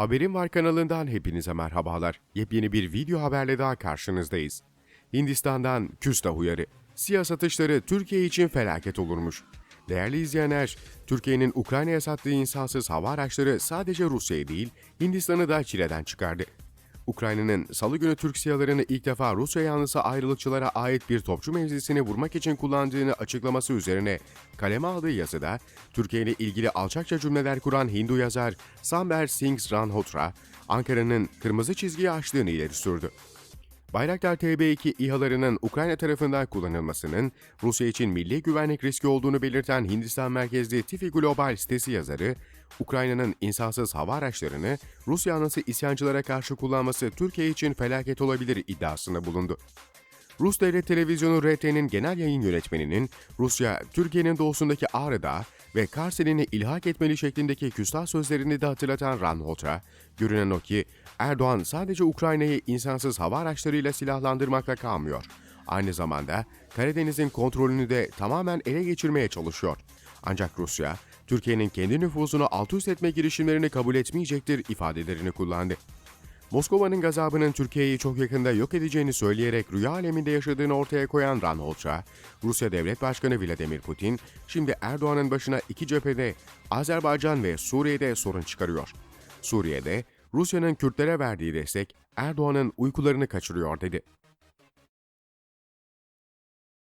Haberim Var kanalından hepinize merhabalar. Yepyeni bir video haberle daha karşınızdayız. Hindistan'dan küstah uyarı. Siyah satışları Türkiye için felaket olurmuş. Değerli izleyenler, Türkiye'nin Ukrayna'ya sattığı insansız hava araçları sadece Rusya'yı değil, Hindistan'ı da çileden çıkardı. Ukrayna'nın salı günü Türk siyalarını ilk defa Rusya yanlısı ayrılıkçılara ait bir topçu mevzisini vurmak için kullandığını açıklaması üzerine kaleme aldığı yazıda, Türkiye ile ilgili alçakça cümleler kuran Hindu yazar Samber Singh Ranhotra, Ankara'nın kırmızı çizgiyi aştığını ileri sürdü. Bayraktar TB2 İHA'larının Ukrayna tarafından kullanılmasının Rusya için milli güvenlik riski olduğunu belirten Hindistan merkezli Tifi Global sitesi yazarı, Ukrayna'nın insansız hava araçlarını Rus yanlısı isyancılara karşı kullanması Türkiye için felaket olabilir iddiasında bulundu. Rus Devlet Televizyonu RT'nin genel yayın yönetmeninin Rusya, Türkiye'nin doğusundaki Ağrı Dağı ve Karsel'ini ilhak etmeli şeklindeki küstah sözlerini de hatırlatan Ranhotra, görünen o ki Erdoğan sadece Ukrayna'yı insansız hava araçlarıyla silahlandırmakla kalmıyor. Aynı zamanda Karadeniz'in kontrolünü de tamamen ele geçirmeye çalışıyor. Ancak Rusya, Türkiye'nin kendi nüfuzunu alt üst etme girişimlerini kabul etmeyecektir ifadelerini kullandı. Moskova'nın gazabının Türkiye'yi çok yakında yok edeceğini söyleyerek rüya aleminde yaşadığını ortaya koyan Ranholtra, Rusya Devlet Başkanı Vladimir Putin, şimdi Erdoğan'ın başına iki cephede, Azerbaycan ve Suriye'de sorun çıkarıyor. Suriye'de, Rusya'nın Kürtlere verdiği destek, Erdoğan'ın uykularını kaçırıyor dedi.